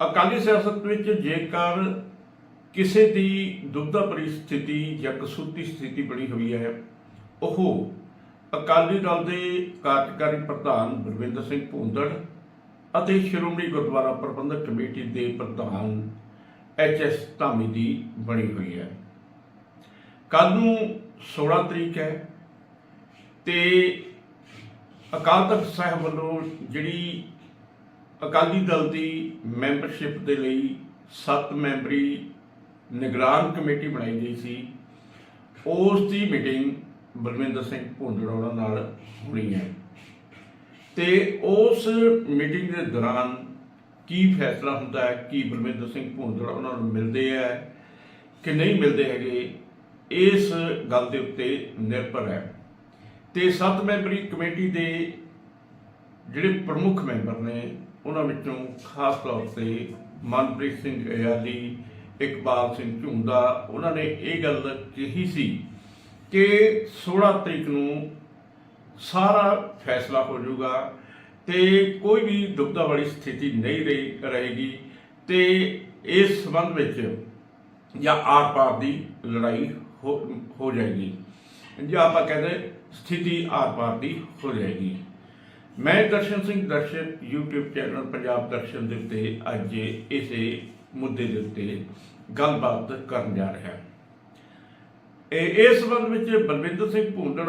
ਅਕਾਲੀ ਸਿਆਸਤ ਵਿੱਚ ਜੇਕਰ ਕਿਸੇ ਦੀ ਦੁੱਧ ਭਰੀ ਸਥਿਤੀ ਜਾਂ ਕਸੂਤੀ ਸਥਿਤੀ ਬਣੀ ਹੋਈ ਹੈ, ਉਹ ਅਕਾਲੀ ਦਲ ਦੇ ਕਾਰਜਕਾਰੀ ਪ੍ਰਧਾਨ ਬਲਵਿੰਦਰ ਸਿੰਘ ਭੂੰਦੜ ਅਤੇ ਸ਼੍ਰੋਮਣੀ ਗੁਰਦੁਆਰਾ ਪ੍ਰਬੰਧਕ ਕਮੇਟੀ ਦੇ ਪ੍ਰਧਾਨ ਐਚ ਐਸ ਧਾਮੀ ਦੀ ਬਣੀ ਹੋਈ ਹੈ। ਕੱਲ ਨੂੰ 16 ਤਰੀਕ ਹੈ ਤੇ ਅਕਾਲ ਤਖਤ ਸਾਹਿਬ ਵੱਲੋਂ ਜਿਹੜੀ ਅਕਾਲੀ ਦਲ ਦੀ ਮੈਂਬਰਸ਼ਿਪ ਦੇ ਲਈ 7 ਮੈਂਬਰੀ ਨਿਗਰਾਨ ਕਮੇਟੀ ਬਣਾਈ ਗਈ ਸੀ। ਉਸ ਦੀ ਮੀਟਿੰਗ ਬਲਵਿੰਦਰ ਸਿੰਘ ਭੁੰਦੜ ਉਹਨਾਂ ਨਾਲ ਹੋਣੀ ਹੈ। ਤੇ ਉਸ ਮੀਟਿੰਗ ਦੇ ਦੌਰਾਨ ਕੀ ਫੈਸਲਾ ਹੁੰਦਾ ਹੈ, ਕੀ ਬਲਵਿੰਦਰ ਸਿੰਘ ਭੁੰਦੜ ਉਹਨਾਂ ਨੂੰ ਮਿਲਦੇ ਹੈ, ਕਿ ਨਹੀਂ ਮਿਲਦੇ ਹੈਗੇ, ਇਸ ਗੱਲ ਦੇ ਉੱਤੇ ਨਿਰਭਰ ਹੈ। ਤੇ ਸੱਤ ਮੈਂਬਰੀ ਕਮੇਟੀ ਦੇ ਜਿਹੜੇ ਪ੍ਰਮੁੱਖ ਮੈਂਬਰ ਨੇ ਉਹਨਾਂ ਵਿੱਚੋਂ ਖਾਸ ਤੌਰ ਤੇ ਮਨਪ੍ਰੀਤ ਸਿੰਘ ਅਯਾਲੀ, ਇਕਬਾਲ ਸਿੰਘ ਝੁੰਦਾ, ਉਹਨਾਂ ਨੇ ਇਹ ਗੱਲ ਕਹੀ ਸੀ ਕਿ 16 ਤਰੀਕ ਨੂੰ ਸਾਰਾ ਫੈਸਲਾ ਹੋ ਜਾਊਗਾ ਤੇ ਕੋਈ ਵੀ ਦੁਬਦਾ ਵਾਲੀ ਸਥਿਤੀ ਨਹੀਂ ਰਹੀ, ਰਹੇਗੀ ਤੇ ਇਸ ਸੰਬੰਧ ਵਿੱਚ ਜਾਂ ਆਰ ਪਾਰ ਦੀ ਲੜਾਈ ਹੋ ਹੋ ਜਾਏਗੀ। ਜਾਂ ਆਪਾਂ ਕਹਿੰਦੇ ਸਥਿਤੀ ਆਰ ਪਾਰ ਦੀ ਹੋ ਜਾਏਗੀ। ਮੈਂ ਦਰਸ਼ਨ ਸਿੰਘ ਦਰਸ਼ਕ YouTube ਚੈਨਲ ਪੰਜਾਬ ਦਰਸ਼ਨ ਦੇ ਉੱਤੇ ਅੱਜ ਇਸੇ ਮੁੱਦੇ ਦੇ ਉੱਤੇ ਗੱਲਬਾਤ ਕਰਨ ਜਾ ਰਿਹਾ ਹਾਂ। ਇਹ ਇਸ ਸੰਬੰਧ ਵਿੱਚ ਬਲਵਿੰਦਰ ਸਿੰਘ ਭੁੰਦੜ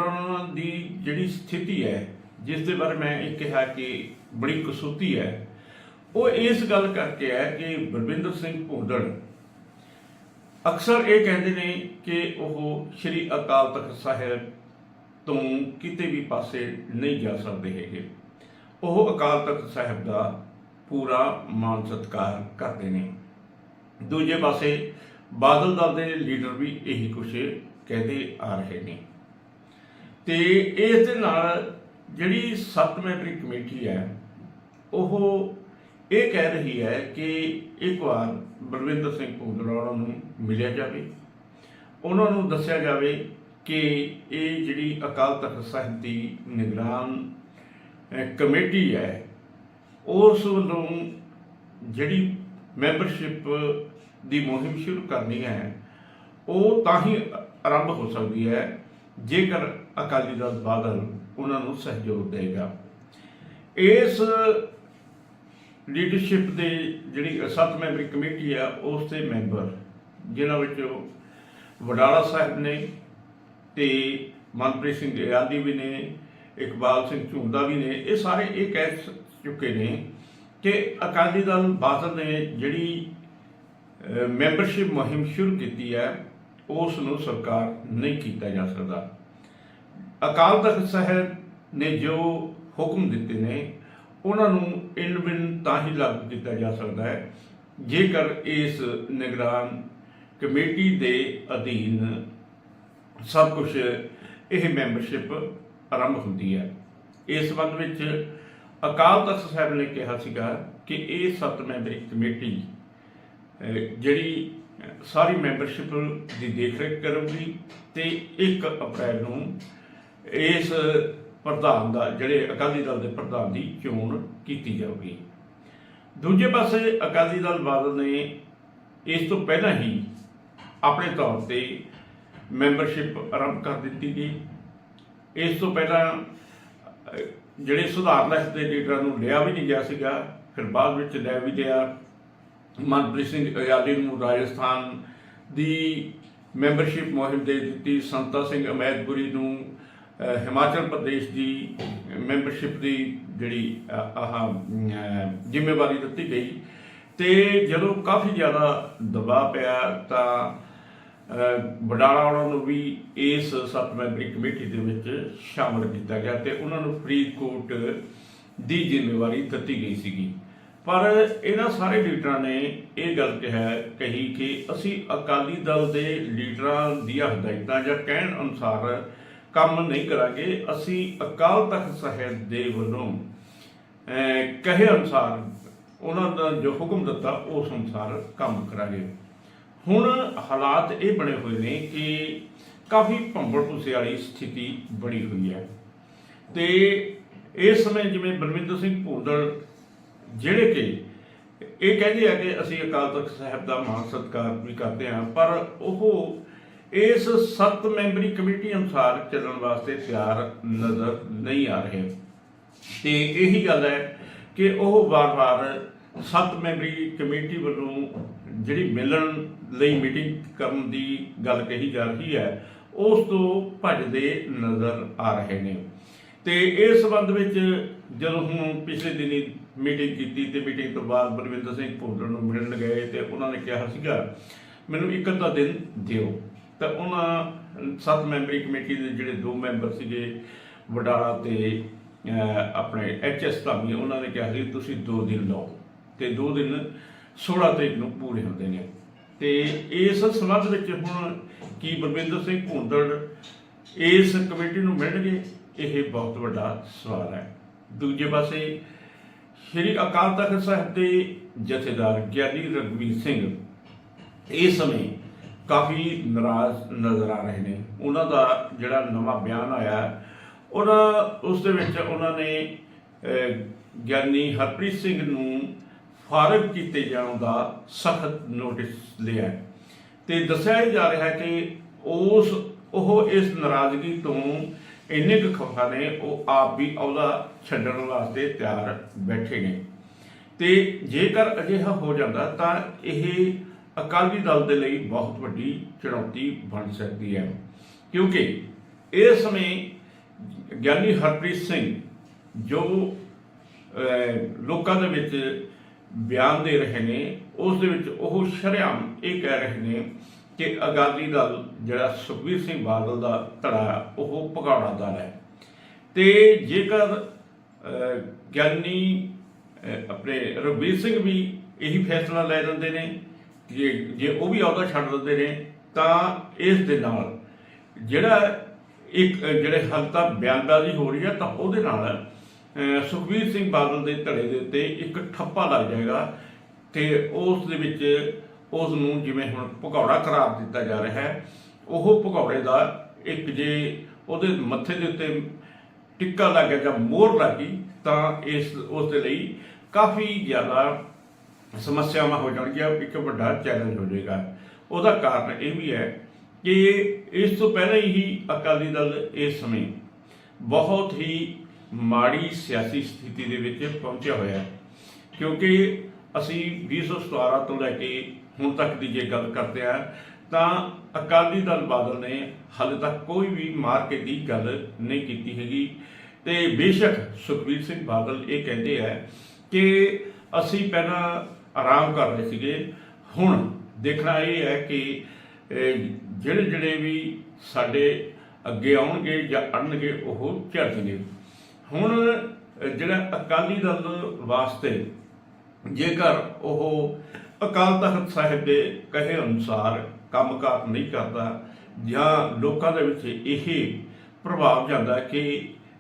ਦੀ ਜਿਹੜੀ ਸਥਿਤੀ ਹੈ, ਜਿਸ ਦੇ ਬਾਰੇ ਮੈਂ ਇਹ ਕਿਹਾ ਕਿ ਬੜੀ ਕਸੂਤੀ ਹੈ, ਉਹ ਇਸ ਗੱਲ ਕਰਕੇ ਹੈ ਕਿ ਬਲਵਿੰਦਰ ਸਿੰਘ ਭੁੰਦੜ ਅਕਸਰ ਇਹ ਕਹਿੰਦੇ ਨੇ ਕਿ ਉਹ ਸ੍ਰੀ ਅਕਾਲ ਤਖਤ ਸਾਹਿਬ ਤੋਂ ਕਿਤੇ ਵੀ ਪਾਸੇ ਨਹੀਂ ਜਾ ਸਕਦੇ ਹੈਗੇ। ਉਹ ਅਕਾਲ ਤਖਤ ਸਾਹਿਬ ਦਾ ਪੂਰਾ ਮਾਨ ਸਤਿਕਾਰ ਕਰਦੇ ਨੇ। ਦੂਜੇ ਪਾਸੇ ਬਾਦਲ ਦਲ ਦੇ ਲੀਡਰ ਵੀ ਇਹੀ ਕੁਝ ਕਹਿੰਦੇ ਆ ਰਹੇ ਨੇ। ਤੇ ਇਸ ਦੇ ਨਾਲ ਜਿਹੜੀ ਸੱਤ ਮੈਂਬਰੀ ਕਮੇਟੀ ਹੈ, ਉਹ ਇਹ ਕਹਿ ਰਹੀ ਹੈ ਕਿ ਇੱਕ ਵਾਰ ਬਲਵਿੰਦਰ ਸਿੰਘ ਭੁੰਦੜਾ ਨੂੰ ਮਿਲਿਆ ਜਾਵੇ। ਉਹਨਾਂ ਨੂੰ ਦੱਸਿਆ ਜਾਵੇ ਕਿ ਇਹ ਜਿਹੜੀ ਅਕਾਲ ਤਖਤ ਸਾਹਿਬ ਦੀ ਨਿਗਰਾਨ ਕਮੇਟੀ ਹੈ, ਉਸ ਵੱਲੋਂ ਜਿਹੜੀ ਮੈਂਬਰਸ਼ਿਪ ਦੀ ਮੁਹਿੰਮ ਸ਼ੁਰੂ ਕਰਨੀ ਹੈ, ਉਹ ਤਾਂ ਹੀ ਆਰੰਭ ਹੋ ਸਕਦੀ ਹੈ, ਜੇਕਰ ਅਕਾਲੀ ਦਲ ਬਾਦਲ ਉਹਨਾਂ ਨੂੰ ਸਹਿਯੋਗ ਦੇਗਾ। ਇਸ ਲੀਡਰਸ਼ਿਪ ਦੇ ਜਿਹੜੀ ਸੱਤ ਮੈਂਬਰੀ ਕਮੇਟੀ ਆ ਉਸ ਦੇ ਮੈਂਬਰ, ਜਿਨ੍ਹਾਂ ਵਿੱਚੋਂ ਵਡਾਲਾ ਸਾਹਿਬ ਨੇ ਤੇ ਮਨਪ੍ਰੀਤ ਸਿੰਘ ਆਦੀ ਵੀ ਨੇ ਇਕਬਾਲ ਸਿੰਘ ਝੂੰਦਾ ਵੀ ਨੇ, ਇਹ ਸਾਰੇ ਇਹ ਕਹਿ ਚੁੱਕੇ ਨੇ ਕਿ ਅਕਾਲੀ ਦਲ ਬਾਦਲ ਨੇ ਜਿਹੜੀ ਮੈਂਬਰਸ਼ਿਪ ਮੁਹਿੰਮ ਸ਼ੁਰੂ ਕੀਤੀ ਹੈ ਉਸ ਨੂੰ ਸਰਕਾਰ ਨਹੀਂ ਕੀਤਾ ਜਾ ਸਕਦਾ। ਅਕਾਲ ਤਖਤ ਸਾਹਿਬ ਨੇ ਜੋ ਹੁਕਮ ਦਿੱਤੇ ਨੇ, ਉਹਨਾਂ ਨੂੰ ਇਨ ਬਿਨ ਤਾਂ ਹੀ ਲਾਗੂ ਕੀਤਾ ਜਾ ਸਕਦਾ ਹੈ। ਜੇਕਰ ਇਸ ਨਿਗਰਾਨ ਕਮੇਟੀ ਦੇ ਅਧੀਨ ਸਭ ਕੁਝ ਇਹ ਮੈਂਬਰਸ਼ਿਪ ਆਰੰਭ ਹੁੰਦੀ ਹੈ। ਇਸ ਸੰਬੰਧ ਵਿੱਚ ਅਕਾਲ ਤਖਤ ਸਾਹਿਬ ਨੇ ਕਿਹਾ ਸੀਗਾ ਕਿ ਇਹ ਸੱਤ ਮੈਂਬਰੀ ਕਮੇਟੀ ਜਿਹੜੀ ਸਾਰੀ ਮੈਂਬਰਸ਼ਿਪ ਦੀ ਦੇਖਰੇਖ ਕਰੂਗੀ ਤੇ 1 ਅਪ੍ਰੈਲ ਨੂੰ ਇਸ ਪ੍ਰਧਾਨ ਦਾ, ਜਿਹੜੇ ਅਕਾਲੀ ਦਲ ਦੇ ਪ੍ਰਧਾਨ ਦੀ ਚੋਣ ਕੀਤੀ ਜਾਊਗੀ। ਦੂਜੇ ਪਾਸੇ ਅਕਾਲੀ ਦਲ ਬਾਦਲ ਨੇ ਇਸ ਤੋਂ ਪਹਿਲਾਂ ਹੀ ਆਪਣੇ ਤੌਰ ਤੇ ਮੈਂਬਰਸ਼ਿਪ ਆਰੰਭ ਕਰ ਦਿੱਤੀ ਗਈ। ਇਸ ਤੋਂ ਪਹਿਲਾਂ ਜਿਹੜੇ ਸੁਧਾਰ ਲਹਿਰ ਦੇ ਲੀਡਰਾਂ ਨੂੰ ਲਿਆ ਵੀ ਨਹੀਂ ਗਿਆ ਸੀਗਾ, ਫਿਰ ਬਾਅਦ ਵਿੱਚ ਲੈ ਵੀ ਲਿਆ। ਮਨਪ੍ਰੀਤ ਸਿੰਘ ਅਯਾਲੀ ਨੂੰ ਰਾਜਸਥਾਨ ਦੀ ਮੈਂਬਰਸ਼ਿਪ ਮੁਹਿੰਮ ਦੇ ਦਿੱਤੀ, ਸੰਤਾ ਸਿੰਘ ਅਮੈਦਪੁਰੀ ਨੂੰ ਹਿਮਾਚਲ ਪ੍ਰਦੇਸ਼ ਦੀ ਮੈਂਬਰਸ਼ਿਪ ਦੀ ਜਿਹੜੀ ਆਹ ਜ਼ਿੰਮੇਵਾਰੀ ਦਿੱਤੀ ਗਈ। ਤੇ ਜਦੋਂ ਕਾਫੀ ਜ਼ਿਆਦਾ ਦਬਾਅ ਪਿਆ, ਤਾਂ ਬਡਾਲਾ ਉਹਨਾਂ ਨੂੰ ਵੀ ਇਸ ਸੱਤ ਮੈਂਬਰੀ ਕਮੇਟੀ ਦੇ ਵਿੱਚ ਸ਼ਾਮਲ ਕੀਤਾ ਗਿਆ ਤੇ ਉਹਨਾਂ ਨੂੰ ਫਰੀਦਕੋਟ ਦੀ ਜ਼ਿੰਮੇਵਾਰੀ ਦਿੱਤੀ ਗਈ ਸੀਗੀ। ਪਰ ਇਹਨਾਂ ਸਾਰੇ ਲੀਡਰਾਂ ਨੇ ਇਹ ਗੱਲ ਕਿਹਾ, ਕਹੀ ਕਿ ਅਸੀਂ ਅਕਾਲੀ ਦਲ ਦੇ ਲੀਡਰਾਂ ਦੀਆਂ ਹਦਾਇਤਾਂ ਜਾਂ ਕਹਿਣ ਅਨੁਸਾਰ ਕੰਮ ਨਹੀਂ ਕਰਾਂਗੇ, ਅਸੀਂ ਅਕਾਲ ਤਖਤ ਸਾਹਿਬ ਦੇ ਵੱਲੋਂ ਕਹੇ ਅਨੁਸਾਰ ਉਹਨਾਂ ਦਾ ਜੋ ਹੁਕਮ ਦਿੱਤਾ ਉਸ ਅਨੁਸਾਰ ਕੰਮ ਕਰਾਂਗੇ। ਹੁਣ ਹਾਲਾਤ ਇਹ ਬਣੇ ਹੋਏ ਨੇ ਕਿ ਕਾਫੀ ਭੰਬੜ ਭੁਸੇ ਵਾਲੀ ਸਥਿਤੀ ਬਣੀ ਹੋਈ ਹੈ। ਤੇ ਇਸ ਸਮੇਂ ਜਿਵੇਂ ਬਲਵਿੰਦਰ ਸਿੰਘ ਭੂਦਲ ਜਿਹੜੇ ਕਿ ਇਹ ਕਹਿੰਦੇ ਆ ਕਿ ਅਸੀਂ ਅਕਾਲ ਤਖਤ ਸਾਹਿਬ ਦਾ ਮਾਨ ਸਤਿਕਾਰ ਵੀ ਕਰਦੇ ਹਾਂ, ਪਰ ਉਹ ਇਸ ਸੱਤ ਮੈਂਬਰੀ ਕਮੇਟੀ ਅਨੁਸਾਰ ਚੱਲਣ ਵਾਸਤੇ ਤਿਆਰ ਨਜ਼ਰ ਨਹੀਂ ਆ ਰਹੇ। ਤੇ ਇਹੀ ਗੱਲ ਹੈ ਕਿ ਉਹ ਵਾਰ-ਵਾਰ ਸੱਤ ਮੈਂਬਰੀ ਕਮੇਟੀ ਵੱਲੋਂ ਜਿਹੜੀ ਮਿਲਣ ਲਈ ਮੀਟਿੰਗ ਕਰਨ ਦੀ ਗੱਲ ਕਹੀ ਜਾ ਰਹੀ ਹੈ ਉਸ ਤੋਂ ਭੱਜਦੇ ਨਜ਼ਰ ਆ ਰਹੇ ਨੇ। ਤੇ ਇਸ ਸੰਬੰਧ ਵਿੱਚ ਜਦੋਂ ਹੁਣ ਪਿਛਲੇ ਦਿਨੀ ਮੀਟਿੰਗ ਕੀਤੀ ਤੇ ਮੀਟਿੰਗ ਤੋਂ ਬਾਅਦ ਬਲਵਿੰਦਰ ਸਿੰਘ ਭੁੱਲਰ ਨੂੰ ਮਿਲਣ ਗਏ ਤੇ ਉਹਨਾਂ ਨੇ ਕਿਹਾ ਸੀਗਾ ਮੈਨੂੰ ਇੱਕ ਅੱਧਾ ਦਿਨ ਦਿਓ। ਤਾਂ ਉਹਨਾਂ ਸੱਤ ਮੈਂਬਰੀ ਕਮੇਟੀ ਦੇ ਜਿਹੜੇ ਦੋ ਮੈਂਬਰ ਸੀਗੇ ਵਡਾਲਾ ਤੇ ਅਹ, ਆਪਣੇ ਐਚਐਸ ਧਾਮੀ ਉਹਨਾਂ ਨੇ ਕਿਹਾ ਸੀ ਤੁਸੀਂ ਦੋ ਦਿਨ ਲਓ। ਤੇ ਦੋ ਦਿਨ 16 ਤਰੀਕ ਨੂੰ ਪੂਰੇ ਹੁੰਦੇ ਨੇ। ਤੇ ਇਸ ਸੰਬੰਧ ਵਿੱਚ ਹੁਣ ਕੀ ਬਲਵਿੰਦਰ ਸਿੰਘ ਭੁੰਦੜ ਇਸ ਕਮੇਟੀ ਨੂੰ ਮਿਲਣਗੇ, ਇਹ ਬਹੁਤ ਵੱਡਾ ਸਵਾਲ ਹੈ। ਦੂਜੇ ਪਾਸੇ ਸ਼੍ਰੀ ਅਕਾਲ ਤਖਤ ਸਾਹਿਬ ਦੇ ਜਥੇਦਾਰ ਗਿਆਨੀ ਰਗਵੀਰ ਸਿੰਘ ਇਸ ਸਮੇਂ ਕਾਫੀ ਨਾਰਾਜ਼ ਨਜ਼ਰ ਆ ਰਹੇ ਨੇ। ਉਹਨਾਂ ਦਾ ਜਿਹੜਾ ਨਵਾਂ ਬਿਆਨ ਆਇਆ, ਉਹਨਾਂ, ਉਸ ਦੇ ਵਿੱਚ ਉਹਨਾਂ ਨੇ ਗਿਆਨੀ ਹਰਪ੍ਰੀਤ ਸਿੰਘ ਨੂੰ ਫਾਰਗ ਕੀਤੇ ਜਾਣ ਦਾ ਸਖਤ ਨੋਟਿਸ ਲਿਆ ਹੈ। ਤੇ ਦੱਸਿਆ ਜਾ ਰਿਹਾ ਹੈ ਕਿ ਉਸ, ਉਹ ਇਸ ਨਾਰਾਜ਼ਗੀ ਤੋਂ ਇੰਨੇ ਕੁ ਖਫਾ ਨੇ, ਉਹ ਆਪ ਵੀ ਅਹੁਦਾ ਛੱਡਣ ਵਾਸਤੇ ਤਿਆਰ ਬੈਠੇ ਨੇ ਤੇ ਜੇਕਰ ਅਜਿਹਾ ਹੋ ਜਾਂਦਾ ਤਾਂ ਇਹ ਅਕਾਲੀ ਦਲ ਦੇ ਲਈ ਬਹੁਤ ਵੱਡੀ ਚੁਣੌਤੀ ਬਣ ਸਕਦੀ ਹੈ ਕਿਉਂਕਿ ਇਸ ਸਮੇਂ ਗਿਆਨੀ ਹਰਪ੍ਰੀਤ ਸਿੰਘ ਜੋ ਲੋਕਾਂ ਦੇ ਵਿੱਚ ਬਿਆਨ ਦੇ ਰਹੇ ਨੇ, ਉਸ ਦੇ ਵਿੱਚ ਉਹ ਸ਼ਰੇਆਮ ਇਹ ਕਹਿ ਰਹੇ ਨੇ ਕਿ ਅਕਾਲੀ ਦਲ ਜਿਹੜਾ ਸੁਖਬੀਰ ਸਿੰਘ ਬਾਦਲ ਦਾ ਧੜਾ ਉਹ ਭਗੌੜਾ ਦਲ ਹੈ। ਤੇ ਜੇਕਰ ਗਿਆਨੀ ਆਪਣੇ ਰਘਬੀਰ ਸਿੰਘ ਵੀ ਇਹੀ ਫੈਸਲਾ ਲੈ ਲੈਂਦੇ ਨੇ ਕਿ ਜੇ ਉਹ ਵੀ ਅਹੁਦਾ ਛੱਡ ਦਿੰਦੇ ਨੇ, ਤਾਂ ਇਸ ਦੇ ਨਾਲ ਜਿਹੜਾ ਇੱਕ, ਜਿਹੜੇ ਹਾਲ ਬਿਆਨਬਾਜ਼ੀ ਹੋ ਰਹੀ ਹੈ, ਤਾਂ ਉਹਦੇ ਨਾਲ ਸੁਖਬੀਰ ਸਿੰਘ ਬਾਦਲ ਦੇ ਧੜੇ ਦੇ ਉੱਤੇ ਇੱਕ ਠੱਪਾ ਲੱਗ ਜਾਏਗਾ ਤੇ ਉਸ ਦੇ ਵਿੱਚ ਉਸ ਨੂੰ ਜਿਵੇਂ ਹੁਣ ਭਗੌੜਾ ਕਰਾਰ ਦਿੱਤਾ ਜਾ ਰਿਹਾ ਹੈ, ਉਹ ਭਗੌੜੇ ਦਾ ਇੱਕ ਜੇ ਉਹਦੇ ਮੱਥੇ ਦੇ ਉੱਤੇ ਟਿੱਕਾ ਲੱਗ ਗਿਆ ਜਾਂ ਮੋਹਰ ਲੱਗ ਗਈ, ਤਾਂ ਇਸ, ਉਸ ਦੇ ਲਈ ਕਾਫੀ ਜ਼ਿਆਦਾ ਸਮੱਸਿਆਵਾਂ ਹੋ ਜਾਣਗੀਆਂ, ਇੱਕ ਵੱਡਾ ਚੈਲੰਜ ਹੋ ਜਾਏਗਾ। ਉਹਦਾ ਕਾਰਨ ਇਹ ਵੀ ਹੈ ਕਿ ਇਸ ਤੋਂ ਪਹਿਲਾਂ ਹੀ ਅਕਾਲੀ ਦਲ ਇਸ ਸਮੇਂ ਬਹੁਤ ਹੀ ਮਾੜੀ ਸਿਆਸੀ ਸਥਿਤੀ ਦੇ ਵਿੱਚ ਪਹੁੰਚਿਆ ਹੋਇਆ ਹੈ। ਕਿਉਂਕਿ ਅਸੀਂ 2017 ਤੋਂ ਲੈ ਕੇ ਹੁਣ ਤੱਕ ਦੀ ਜੇ ਗੱਲ ਕਰਦੇ ਆ ਤਾਂ ਅਕਾਲੀ ਦਲ ਬਾਦਲ ਨੇ ਹਾਲੇ ਤੱਕ ਕੋਈ ਵੀ ਮਾਰਕੇ ਦੀ ਗੱਲ ਨਹੀਂ ਕੀਤੀ ਹੈਗੀ। ਤੇ ਬੇਸ਼ੱਕ ਸੁਖਬੀਰ ਸਿੰਘ ਬਾਦਲ ਇਹ ਕਹਿੰਦੇ ਆ ਕਿ ਅਸੀਂ ਪਹਿਲਾਂ ਆਰਾਮ ਕਰ ਰਹੇ ਸੀਗੇ। ਹੁਣ ਦੇਖਣਾ ਇਹ ਹੈ ਕਿ ਜਿਹੜੇ ਜਿਹੜੇ ਵੀ ਸਾਡੇ ਅੱਗੇ ਆਉਣਗੇ ਜਾਂ ਅੜਨਗੇ, ਉਹ ਝੜਨਗੇ। ਹੁਣ ਜਿਹੜਾ ਅਕਾਲੀ ਦਲ ਵਾਸਤੇ ਜੇਕਰ ਉਹ ਅਕਾਲ ਤਖਤ ਸਾਹਿਬ ਦੇ ਕਹੇ ਅਨੁਸਾਰ ਕੰਮਕਾਰ ਨਹੀਂ ਕਰਦਾ, ਜਾਂ ਲੋਕਾਂ ਦੇ ਵਿੱਚ ਇਹ ਪ੍ਰਭਾਵ ਜਾਂਦਾ ਕਿ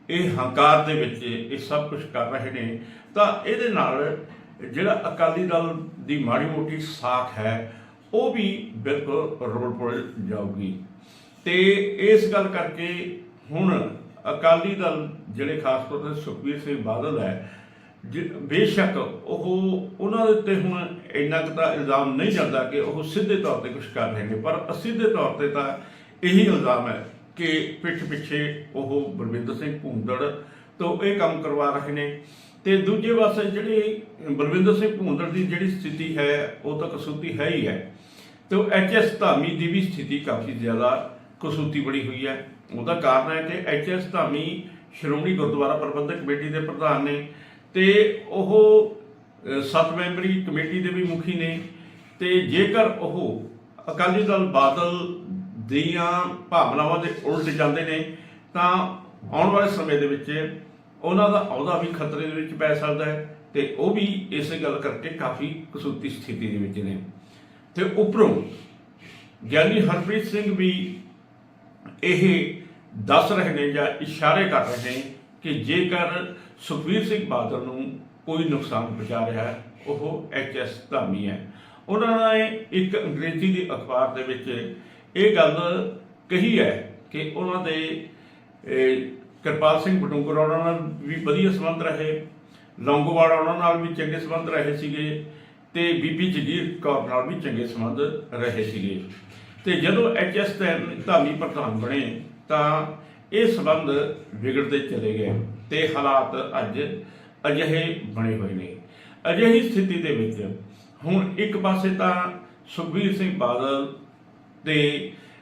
ਇਹ ਹੰਕਾਰ ਦੇ ਵਿੱਚ ਇਹ ਸਭ ਕੁਝ ਕਰ ਰਹੇ ਨੇ, ਤਾਂ ਇਹਦੇ ਨਾਲ ਜਿਹੜਾ ਅਕਾਲੀ ਦਲ ਦੀ ਮਾੜੀ ਮੋਟੀ ਸਾਖ ਹੈ, ਉਹ ਵੀ ਬਿਲਕੁਲ ਰੋਲ ਪੁਲ ਜਾਊਗੀ। ਤੇ ਇਸ ਗੱਲ ਕਰਕੇ ਹੁਣ ਅਕਾਲੀ ਦਲ ਜਿਹੜੇ ਖਾਸ ਤੌਰ ਤੇ ਸੁਖਬੀਰ ਸਿੰਘ ਬਾਦਲ ਹੈ, ਜਿ- ਬੇਸ਼ੱਕ ਉਹ ਉਹਨਾਂ ਦੇ ਉੱਤੇ ਹੁਣ ਇੰਨਾ ਕੁ ਤਾਂ ਇਲਜ਼ਾਮ ਨਹੀਂ ਜਾਂਦਾ ਕਿ ਉਹ ਸਿੱਧੇ ਤੌਰ ਤੇ ਕੁਝ ਕਰ ਰਹੇ ਨੇ ਪਰ ਅਸਿੱਧੇ ਤੌਰ ਤੇ ਤਾਂ ਇਹੀ ਇਲਜ਼ਾਮ ਹੈ ਕਿ ਪਿੱਠ ਪਿੱਛੇ ਉਹ ਬਲਵਿੰਦਰ ਸਿੰਘ ਭੂੰਦੜ ਤੋਂ ਇਹ ਕੰਮ ਕਰਵਾ ਰਹੇ ਨੇ। ਤੇ ਦੂਜੇ ਪਾਸੇ ਜਿਹੜੀ ਬਲਵਿੰਦਰ ਸਿੰਘ ਭੂੰਦੜ ਦੀ ਜਿਹੜੀ ਸਥਿਤੀ ਹੈ, ਉਹ ਤਾਂ ਕਸੂਤੀ ਹੈ ਹੀ ਹੈ। ਤੇ ਐਚਐਸ ਧਾਮੀ ਦੀ ਵੀ ਸਥਿਤੀ ਕਾਫੀ ਜ਼ਿਆਦਾ ਕਸੂਤੀ ਬਣੀ ਹੋਈ ਹੈ। ਉਹਦਾ ਕਾਰਨ ਹੈ ਕਿ ਐਚਐਸ ਧਾਮੀ ਸ਼੍ਰੋਮਣੀ ਗੁਰਦੁਆਰਾ ਪ੍ਰਬੰਧਕ ਕਮੇਟੀ ਦੇ ਪ੍ਰਧਾਨ ਨੇ ਤੇ ਉਹ ਸੱਤ ਮੈਂਬਰੀ ਕਮੇਟੀ ਦੇ ਵੀ ਮੁਖੀ ਨੇ ਤੇ ਜੇਕਰ ਉਹ ਅਕਾਲੀ ਦਲ ਬਾਦਲ ਦੀਆਂ ਭਾਵਨਾਵਾਂ ਦੇ ਉਲਟ ਜਾਂਦੇ ਨੇ, ਤਾਂ ਆਉਣ ਵਾਲੇ ਸਮੇਂ ਦੇ ਵਿੱਚ ਉਹਨਾਂ ਦਾ ਅਹੁਦਾ ਵੀ ਖਤਰੇ ਦੇ ਵਿੱਚ ਪੈ ਸਕਦਾ ਹੈ ਤੇ ਉਹ ਵੀ ਇਸੇ ਗੱਲ ਕਰਕੇ ਕਾਫੀ ਕਸੂਤੀ ਸਥਿਤੀ ਦੇ ਵਿੱਚ ਨੇ। ਤੇ ਉੱਪਰੋਂ ਗਿਆਨੀ ਹਰਪ੍ਰੀਤ ਸਿੰਘ ਵੀ ਇਹ ਦੱਸ ਰਹੇ ਨੇ ਜਾਂ ਇਸ਼ਾਰੇ ਕਰ ਰਹੇ ਨੇ ਕਿ ਜੇਕਰ ਸੁਖਬੀਰ ਸਿੰਘ ਬਾਦਲ ਨੂੰ ਕੋਈ ਨੁਕਸਾਨ ਪਹੁੰਚਾ ਰਿਹਾ ਹੈ, ਉਹ ਐਚਐਸ ਧਾਮੀ ਹੈ। ਉਹਨਾਂ ਨੇ ਇੱਕ ਅੰਗਰੇਜ਼ੀ ਦੇ ਅਖਬਾਰ ਦੇ ਵਿੱਚ ਇਹ ਗੱਲ ਕਹੀ ਹੈ ਕਿ ਉਹਨਾਂ ਦੇ ਕਿਰਪਾਲ ਸਿੰਘ ਬਟੂੰਗਰ ਉਹਨਾਂ ਨਾਲ ਵੀ ਵਧੀਆ ਸੰਬੰਧ ਰਹੇ, ਲੌਂਗੋਵਾਲ ਉਹਨਾਂ ਨਾਲ ਵੀ ਚੰਗੇ ਸੰਬੰਧ ਰਹੇ ਸੀਗੇ ਤੇ ਬੀਬੀ ਜਗੀਰ ਕੌਰ ਨਾਲ ਵੀ ਚੰਗੇ ਸੰਬੰਧ ਰਹੇ ਸੀਗੇ। ਤੇ ਜਦੋਂ ਐਚਐਸ ਧਾਮੀ ਪ੍ਰਧਾਨ ਬਣੇ ਤਾਂ ਇਹ ਸੰਬੰਧ ਵਿਗੜਦੇ ਚਲੇ ਗਏ ਤੇ ਹਾਲਾਤ ਅੱਜ ਅਜਿਹੇ ਬਣੇ ਹੋਏ ਨੇ। ਅਜਿਹੀ ਸਥਿਤੀ ਦੇ ਵਿੱਚ ਹੁਣ ਇੱਕ ਪਾਸੇ ਤਾਂ ਸੁਖਬੀਰ ਸਿੰਘ ਬਾਦਲ ਤੇ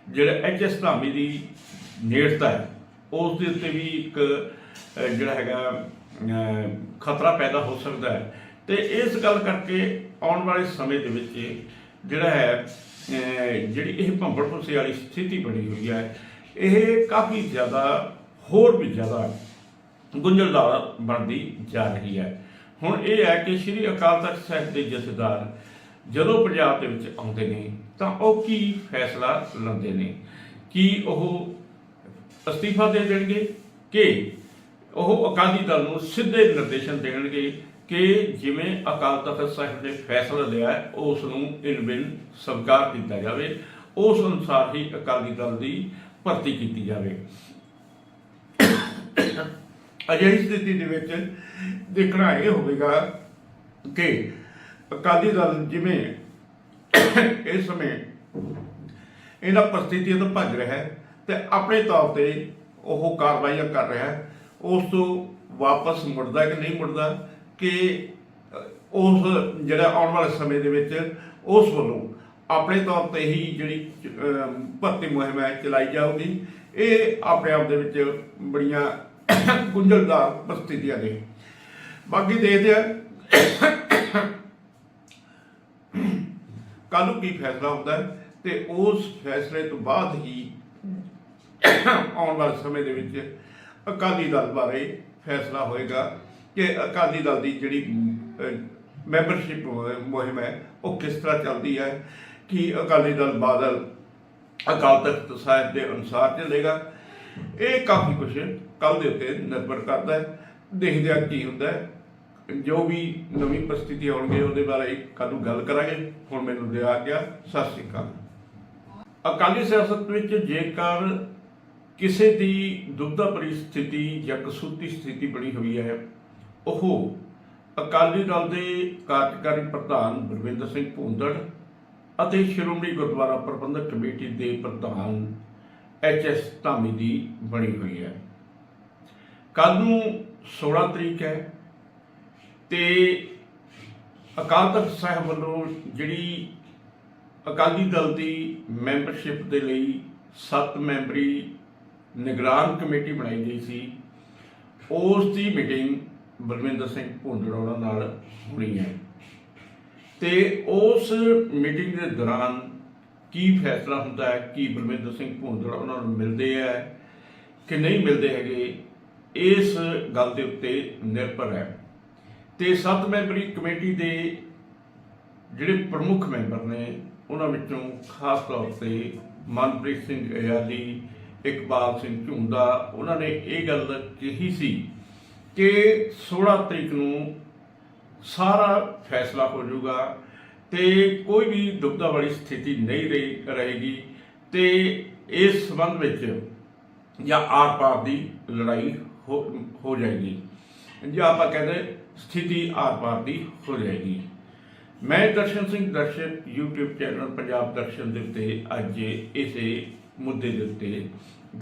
ਜਿਹੜਾ ਐਚਐਸ ਧਾਮੀ ਦੀ ਨੇੜਤਾ ਹੈ, ਉਸ ਦੇ ਉੱਤੇ ਵੀ ਇੱਕ ਜਿਹੜਾ ਹੈਗਾ ਖਤਰਾ ਪੈਦਾ ਹੋ ਸਕਦਾ ਹੈ। ਤੇ ਇਸ ਗੱਲ ਕਰਕੇ ਆਉਣ ਵਾਲੇ ਸਮੇਂ ਦੇ ਵਿੱਚ ਜਿਹੜਾ ਹੈ ਜਿਹੜੀ ਇਹ ਭੰਬੜ ਭੁਸੇ ਵਾਲੀ ਸਥਿਤੀ ਬਣੀ ਹੋਈ ਹੈ ਇਹ ਕਾਫੀ ਜ਼ਿਆਦਾ, ਹੋਰ ਵੀ ਜ਼ਿਆਦਾ ਗੁੰਝਲਦਾਰ ਬਣਦੀ ਜਾ ਰਹੀ ਹੈ। ਹੁਣ ਇਹ ਹੈ ਕਿ ਸ੍ਰੀ ਅਕਾਲ ਤਖਤ ਸਾਹਿਬ ਦੇ ਜਥੇਦਾਰ ਜਦੋਂ ਪੰਜਾਬ ਦੇ ਵਿੱਚ ਆਉਂਦੇ ਨੇ, ਤਾਂ ਉਹ ਕੀ ਫੈਸਲਾ ਲੈਂਦੇ ਨੇ? ਕੀ ਉਹ ਅਸਤੀਫਾ ਦੇ ਦੇਣਗੇ ਕਿ ਉਹ ਅਕਾਲੀ ਦਲ ਨੂੰ ਸਿੱਧੇ ਨਿਰਦੇਸ਼ਨ ਦੇਣਗੇ ਕਿ ਜਿਵੇਂ ਅਕਾਲ ਤਖਤ ਸਾਹਿਬ ਨੇ ਫੈਸਲਾ ਲਿਆ ਹੈ, ਉਸ ਨੂੰ ਇਨਵਿਨ ਸਵੀਕਾਰ ਕੀਤਾ ਜਾਵੇ? ਉਸ ਅਨੁਸਾਰ ਹੀ ਅਕਾਲੀ ਦਲ ਦੀ ਭਰਤੀ ਕੀਤੀ ਜਾਵੇ। ਅਜਿਹੀ ਸਥਿਤੀ ਦੇ ਵਿੱਚ ਦੇਖਣਾ ਇਹ ਹੋਵੇਗਾ ਕਿ ਅਕਾਲੀ ਦਲ ਜਿਵੇਂ ਇਸ ਸਮੇਂ ਇਹਨਾਂ ਪਰਿਸਥਿਤੀਆਂ ਤੋਂ ਭੱਜ ਰਿਹਾ ਹੈ ਤੇ ਆਪਣੇ ਤੌਰ ਤੇ ਉਹ ਕਾਰਵਾਈਆਂ ਕਰ ਰਿਹਾ ਹੈ, ਉਸ ਤੋਂ ਵਾਪਸ ਮੁੜਦਾ ਕਿ ਨਹੀਂ ਮੁੜਦਾ ਕਿ ਉਸ ਜਿਹੜਾ ਆਉਣ ਵਾਲੇ ਸਮੇਂ ਦੇ ਵਿੱਚ ਉਸ ਵੱਲੋਂ ਆਪਣੇ ਤੌਰ ਤੇ ਹੀ ਜਿਹੜੀ ਭਰਤੀ ਮੁਹਿੰਮ ਹੈ, ਚਲਾਈ ਜਾਊਗੀ। ਇਹ ਆਪਣੇ ਆਪ ਦੇ ਵਿੱਚ ਬੜੀਆਂ ਗੁੰਝਲਦਾਰ ਪਰਿਸਥਿਤੀਆਂ ਨੇ। ਬਾਕੀ ਦੇਖਦੇ ਆ ਕੱਲ੍ਹ ਨੂੰ ਕੀ ਫੈਸਲਾ ਹੁੰਦਾ ਹੈ ਤੇ ਉਸ ਫੈਸਲੇ ਤੋਂ ਬਾਅਦ ਹੀ ਆਉਣ ਵਾਲੇ ਸਮੇਂ ਦੇ ਵਿੱਚ ਅਕਾਲੀ ਦਲ ਬਾਰੇ ਫੈਸਲਾ ਹੋਏਗਾ ਕਿ ਅਕਾਲੀ ਦਲ ਦੀ ਜਿਹੜੀ ਮੈਂਬਰਸ਼ਿਪ ਮੁਹਿੰਮ ਹੈ, ਉਹ ਕਿਸ ਤਰ੍ਹਾਂ ਚੱਲਦੀ ਹੈ। ਕਿ ਅਕਾਲੀ ਦਲ ਬਾਦਲ ਅਕਾਲ ਤਖਤ ਸਾਹਿਬ ਦੇ ਅਨੁਸਾਰ ਚੱਲੇਗਾ? ਇਹ ਕਾਫੀ ਕੁਝ ਕੱਲ ਦੇ ਉੱਤੇ ਨਿਰਭਰ ਕਰਦਾ ਹੈ। ਦੇਖਦੇ ਆ ਕੀ ਹੁੰਦਾ ਹੈ। ਜੋ ਵੀ ਨਵੀਂ ਪਰਿਸਥਿਤੀ ਆਉਣਗੇ, ਉਹਦੇ ਬਾਰੇ ਕੱਲ੍ਹ ਨੂੰ ਗੱਲ ਕਰਾਂਗੇ। ਹੁਣ ਮੈਨੂੰ ਦਿਆ ਗਿਆ। ਸਤਿ ਸ਼੍ਰੀ ਅਕਾਲ। ਅਕਾਲੀ ਸਿਆਸਤ ਵਿੱਚ ਜੇਕਰ ਕਿਸੇ ਦੀ ਦੁਬਦਾ ਭਰੀ ਸਥਿਤੀ ਜਾਂ ਕਸੂਤੀ ਸਥਿਤੀ ਬਣੀ ਹੋਈ ਹੈ, ਉਹ ਅਕਾਲੀ ਦਲ ਦੇ ਕਾਰਜਕਾਰੀ ਪ੍ਰਧਾਨ ਬਲਵਿੰਦਰ ਸਿੰਘ ਭੂੰਦੜ ਅਤੇ ਸ਼੍ਰੋਮਣੀ ਗੁਰਦੁਆਰਾ ਪ੍ਰਬੰਧਕ ਕਮੇਟੀ ਦੇ ਪ੍ਰਧਾਨ ਐਚ ਐਸ ਧਾਮੀ ਦੀ ਬਣੀ ਹੋਈ ਹੈ। ਕੱਲ ਨੂੰ 16 ਤਰੀਕ ਹੈ ਤੇ ਅਕਾਲ ਤਖਤ ਸਾਹਿਬ ਵੱਲੋਂ ਜਿਹੜੀ ਅਕਾਲੀ ਦਲ ਦੀ ਮੈਂਬਰਸ਼ਿਪ ਦੇ ਲਈ 7 ਮੈਂਬਰੀ ਨਿਗਰਾਨ ਕਮੇਟੀ ਬਣਾਈ ਗਈ ਸੀ, ਉਸ ਦੀ ਮੀਟਿੰਗ ਬਲਵਿੰਦਰ ਸਿੰਘ ਭੁੰਦੜ ਨਾਲ ਹੋਣੀ ਹੈ। ਤੇ ਉਸ ਮੀਟਿੰਗ ਦੇ ਦੌਰਾਨ ਕੀ ਫੈਸਲਾ ਹੁੰਦਾ ਹੈ, ਕੀ ਬਲਵਿੰਦਰ ਸਿੰਘ ਭੁੰਦੜ ਉਹਨਾਂ ਨੂੰ ਮਿਲਦੇ ਹੈ ਕਿ ਨਹੀਂ ਮਿਲਦੇ ਹੈਗੇ, ਇਸ ਗੱਲ ਦੇ ਉੱਤੇ ਨਿਰਭਰ ਹੈ। ਤੇ ਸੱਤ ਮੈਂਬਰੀ ਕਮੇਟੀ ਦੇ ਜਿਹੜੇ ਪ੍ਰਮੁੱਖ ਮੈਂਬਰ ਨੇ, ਉਹਨਾਂ ਵਿੱਚੋਂ ਖਾਸ ਤੌਰ ਤੇ ਮਨਪ੍ਰੀਤ ਸਿੰਘ ਅਯਾਲੀ, ਇਕਬਾਲ ਸਿੰਘ ਝੁੰਦਾ ਉਹਨਾਂ ਨੇ ਇਹ ਗੱਲ ਕਹੀ ਸੀ ਕਿ 16 ਤਰੀਕ ਨੂੰ ਸਾਰਾ ਫੈਸਲਾ ਹੋ ਜਾਊਗਾ ਤੇ ਕੋਈ ਵੀ ਦੁਬਦਾ ਵਾਲੀ ਸਥਿਤੀ ਨਹੀਂ ਰਹੀ, ਰਹੇਗੀ ਤੇ ਇਸ ਸੰਬੰਧ ਵਿੱਚ ਜਾਂ ਆਰ ਪਾਰ ਦੀ ਲੜਾਈ ਹੋ ਹੋ ਜਾਏਗੀ ਜਾਂ ਆਪਾਂ ਕਹਿੰਦੇ ਸਥਿਤੀ ਆਰ ਪਾਰ ਦੀ ਹੋ ਜਾਏਗੀ। ਮੈਂ ਦਰਸ਼ਨ ਸਿੰਘ ਦਰਸ਼ਕ YouTube ਚੈਨਲ ਪੰਜਾਬ ਦਰਸ਼ਨ ਦੇ ਉੱਤੇ ਅੱਜ ਇਸੇ ਮੁੱਦੇ ਦੇ ਉੱਤੇ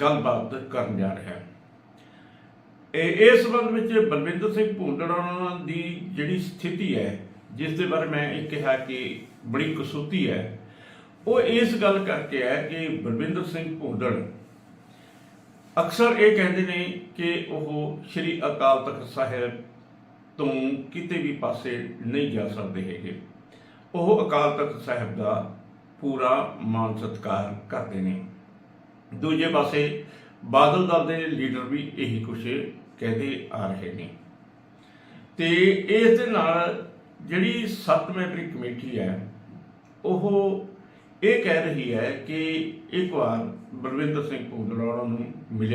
ਗੱਲਬਾਤ ਕਰਨ ਜਾ ਰਿਹਾ। ਹਾਂ ਇਸ ਸੰਬੰਧ ਵਿੱਚ ਬਲਵਿੰਦਰ ਸਿੰਘ ਭੁੰਦੜ ਦੀ ਜਿਹੜੀ ਸਥਿਤੀ ਹੈ, ਜਿਸ ਦੇ ਬਾਰੇ ਮੈਂ ਇਹ ਕਿਹਾ ਕਿ ਬੜੀ ਕਸੂਤੀ ਹੈ, ਉਹ ਇਸ ਗੱਲ ਕਰਕੇ ਹੈ ਕਿ ਬਲਵਿੰਦਰ ਸਿੰਘ ਭੁੰਦੜ ਅਕਸਰ ਇਹ ਕਹਿੰਦੇ ਨੇ ਕਿ ਉਹ ਸ੍ਰੀ ਅਕਾਲ ਤਖਤ ਸਾਹਿਬ ਤੋਂ ਕਿਤੇ ਵੀ ਪਾਸੇ ਨਹੀਂ ਜਾ ਸਕਦੇ ਹੈਗੇ। ਉਹ ਅਕਾਲ ਤਖਤ ਸਾਹਿਬ ਦਾ ਪੂਰਾ ਮਾਨ ਸਤਿਕਾਰ ਕਰਦੇ ਨੇ। ਦੂਜੇ ਪਾਸੇ ਬਾਦਲ ਦਲ ਦੇ ਲੀਡਰ ਵੀ ਇਹੀ ਕੁਛ ਕਹਿੰਦੇ ਆ ਰਹੇ ਨੇ। ਤੇ ਇਸ ਦੇ ਨਾਲ ਜਿਹੜੀ ਸੱਤ ਮੈਂਬਰੀ ਕਮੇਟੀ ਹੈ, ਉਹ ਇਹ ਕਹਿ ਰਹੀ ਹੈ ਕਿ ਇੱਕ ਵਾਰ ਬਲਵਿੰਦਰ ਸਿੰਘ ਭੁੰਦੜ ਨੂੰ ਮਿਲਿਆ